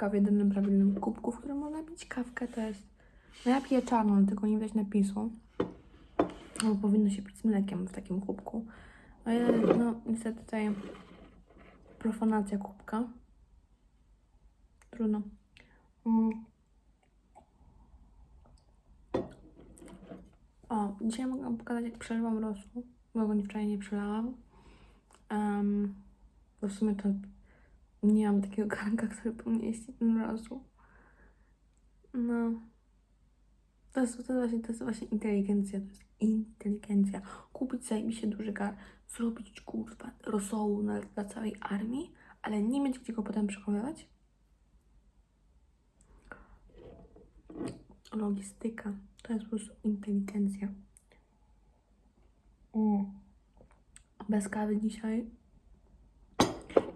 kawka w jedynym prawidłowym kubku, w którym można pić kawkę, to jest... No ja piję czarną, tylko nie widać napisu. No, powinno się pić z mlekiem w takim kubku. Ale no niestety tutaj profanacja kubka. Trudno. Mm. O, dzisiaj mogę pokazać, jak przelewam rosół, bo go wczoraj nie przelałam. Um, bo w sumie to nie mam takiego garnka, który pomieści ten rosół. No. To jest, to, jest właśnie, to jest właśnie inteligencja. To jest inteligencja. Kupić się duży gar, zrobić kurwa rosołu na, dla całej armii, ale nie mieć gdzie go potem przechowywać. Logistyka. To jest po prostu inteligencja. Mm. Bez kawy dzisiaj.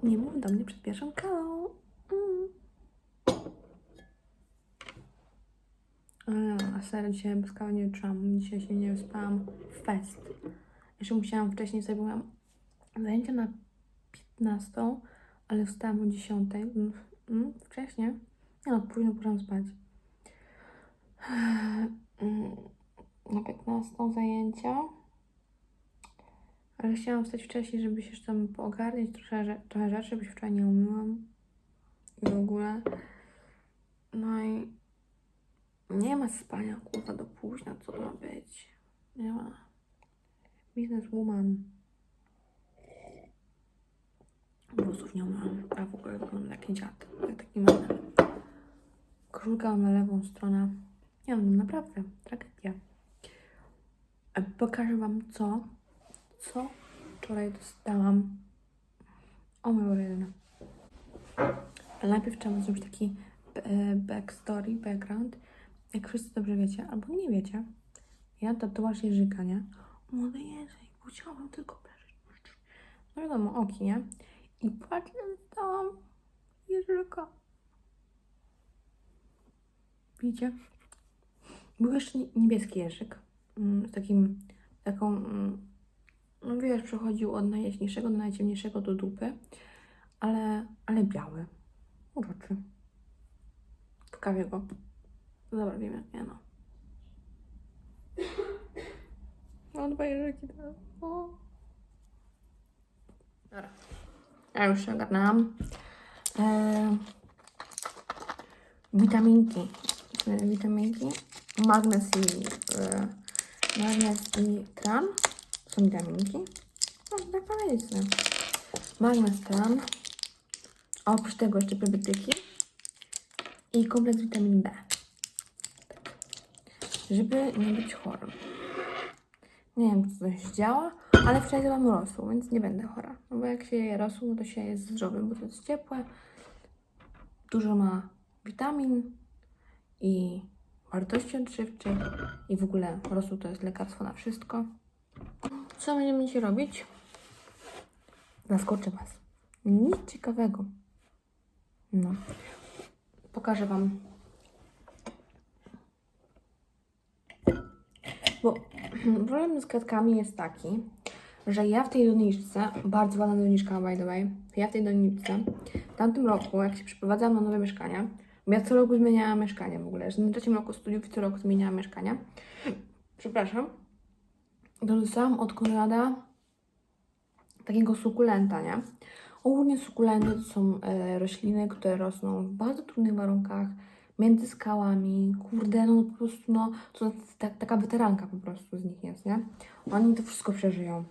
Nie mów do mnie przed pierwszą kawą. Mm. A, serio, dzisiaj bez kawy nie wytrzymam. Dzisiaj się nie wyspałam. Fest. Jeszcze musiałam wcześniej sobie, bo miałam zajęcia na 15, ale wstałam o 10. Mm, mm, wcześniej. Nie no, późno poszłam spać. Mm, Na 15 zajęcia. Ale chciałam wstać wcześniej, żeby się tam poogarniać trochę, trochę rzeczy, bo się wczoraj nie umyłam. I w ogóle. No i nie ma spania, kurwa, do późna. Co ma być? Nie ma. Bizneswoman. Włosów nie umyłam, a w ogóle wyglądam jak dziad. Jak taki manem. Królka mam na lewą stronę. Nie no, naprawdę, tragedia. E, Pokażę wam co, co wczoraj dostałam. O mój jedyna. Ale najpierw trzeba zrobić taki e, backstory, background. Jak wszyscy dobrze wiecie, albo nie wiecie, ja tatuaż Jerzyka, nie? Młody Jerzyk, bo chciałam tylko przeżyć. No wiadomo, oki, nie? I patrz, dostałam Jerzyka. Widzicie? Był jeszcze nie- niebieski Jerzyk. mm, Z takim, taką, mm, no wiesz, przechodził od najjaśniejszego do najciemniejszego do dupy, ale, ale biały. Uroczy. W kawie go. Dobra, nie no. Mam dwa jeżyki teraz. Dobra. Ja już się ogarnęłam. Eee, witaminki. E, Witaminki. Magnez i, e, magnez i tran. Są witaminki. Można tak powiedzieć. No. Magnez, tran. A oprócz tego jeszcze probiotyki. I kompleks witamin B. Żeby nie być chorym. Nie wiem, czy się działa, ale wczoraj zjadłam rosół, więc nie będę chora. No bo jak się je rosół, no to się jest zdrowy, bo to jest ciepłe. Dużo ma witamin i wartości odżywczych i w ogóle rosół to jest lekarstwo na wszystko. Co będziemy dzisiaj robić? Zaskoczę Was. Nic ciekawego. No. Pokażę Wam. Bo problem z kwiatkami jest taki, że ja w tej doniczce, bardzo ładna doniczka by the way, ja w tej doniczce w tamtym roku, jak się przeprowadzałam na nowe mieszkanie, bo ja co roku zmieniałam mieszkanie w ogóle, że na trzecim roku studiów co roku zmieniałam mieszkanie, przepraszam, to dostałam od Konrada takiego sukulenta, nie? Ogólnie sukulenty to są e, rośliny, które rosną w bardzo trudnych warunkach, między skałami, kurde, no po prostu, no, to ta, taka weteranka po prostu z nich jest, nie? Oni to wszystko przeżyją.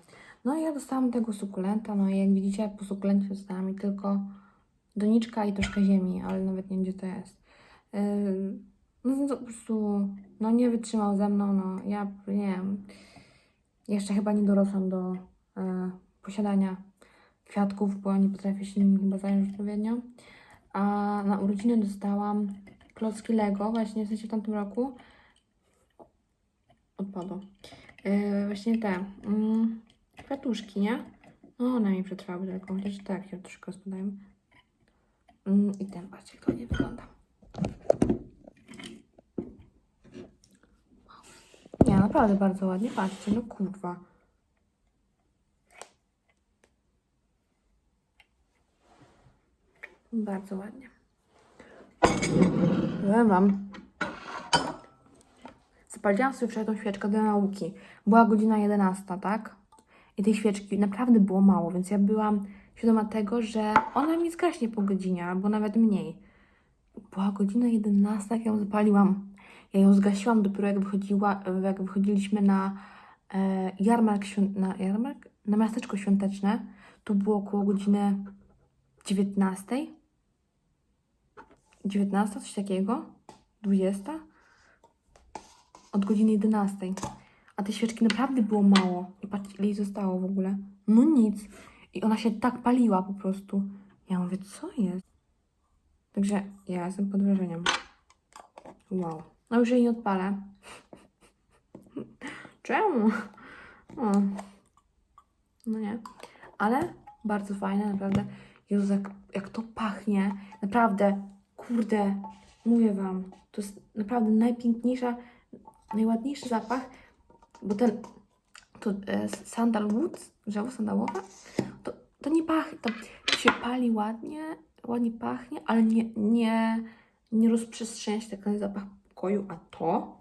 No i ja dostałam tego sukulenta, no i jak widzicie, po sukulencie dostałam mi tylko doniczka i troszkę ziemi, ale nawet nie wiem, gdzie to jest. Yy, no to po prostu, no nie wytrzymał ze mną, no ja, nie wiem, jeszcze chyba nie dorosłam do e, posiadania kwiatków, bo nie potrafię się nimi chyba zająć odpowiednio. A na urodziny dostałam klocki Lego, właśnie w sensie w tamtym roku. Odpadło. Yy, właśnie te mm, kwiatuszki, nie? No one mi przetrwały tylko, chociaż tak się troszkę rozpadają. Mm, I ten, patrzcie, jak ładnie wygląda. Nie, naprawdę bardzo ładnie, patrzcie, no kurwa. Bardzo ładnie. Powiem wam. Zapaliłam sobie wczoraj tą świeczkę do nauki. Była godzina 11, tak? I tej świeczki naprawdę było mało, więc ja byłam świadoma tego, że ona mi zgaśnie po godzinie, albo nawet mniej. Była godzina 11, jak ją zapaliłam. Ja ją zgasiłam dopiero jak, wychodziła, jak wychodziliśmy na e, jarmark, na jarmark? Na miasteczko świąteczne. To było około godziny 19. 19, coś takiego? 20? Od godziny 11. A tej świeczki naprawdę było mało. I patrzcie, ile jej zostało w ogóle. No nic. I ona się tak paliła po prostu. Ja mówię, co jest? Także ja jestem pod wrażeniem. Wow. No już jej nie odpalę. Czemu? O. No nie. Ale bardzo fajne, naprawdę. Jezu, jak, jak to pachnie. Naprawdę, kurde, mówię Wam, to jest naprawdę najpiękniejsza, najładniejszy zapach, bo ten, to e, sandalwood, drzewo sandałowe, to, to nie pachnie, to, się pali ładnie, ładnie pachnie, ale nie, nie, nie rozprzestrzenia się taki zapach pokoju, a to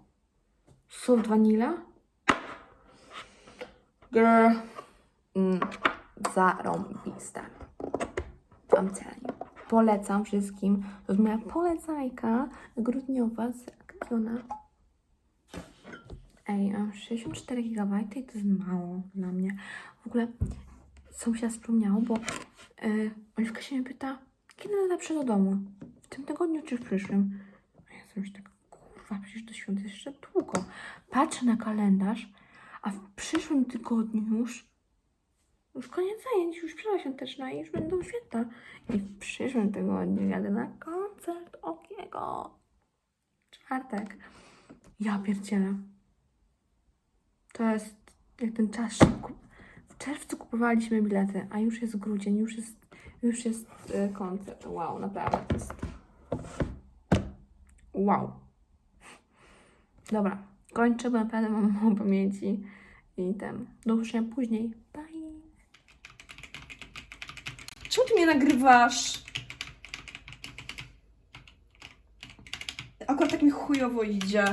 soft vanilla, girl, mm, zarąbiste. I'm telling. Polecam wszystkim. To jest moja polecajka grudniowa z Actiona. Ej, a 64 GB to jest mało dla mnie. W ogóle sąsiad wspomniał, bo yy, Oliwka się mnie pyta, kiedy najlepsze do domu? W tym tygodniu czy w przyszłym? A ja sobie tak, kurwa, przecież do świąt jeszcze długo. Patrzę na kalendarz, a w przyszłym tygodniu już już koniec zajęć, już przerwa świąteczna i już będą święta. I w przyszłym tygodniu jadę na koncert Okiego. Czwartek. Ja pierdzielę. To jest jak ten czas szybko. W czerwcu kupowaliśmy bilety, a już jest grudzień, już jest, już jest y, koncert. Wow, naprawdę to jest... Wow. Dobra, kończę, bo naprawdę mam mało pamięci. I ten. Do usłyszenia później. Bye. Czemu ty mnie nagrywasz? Akurat tak mi chujowo idzie.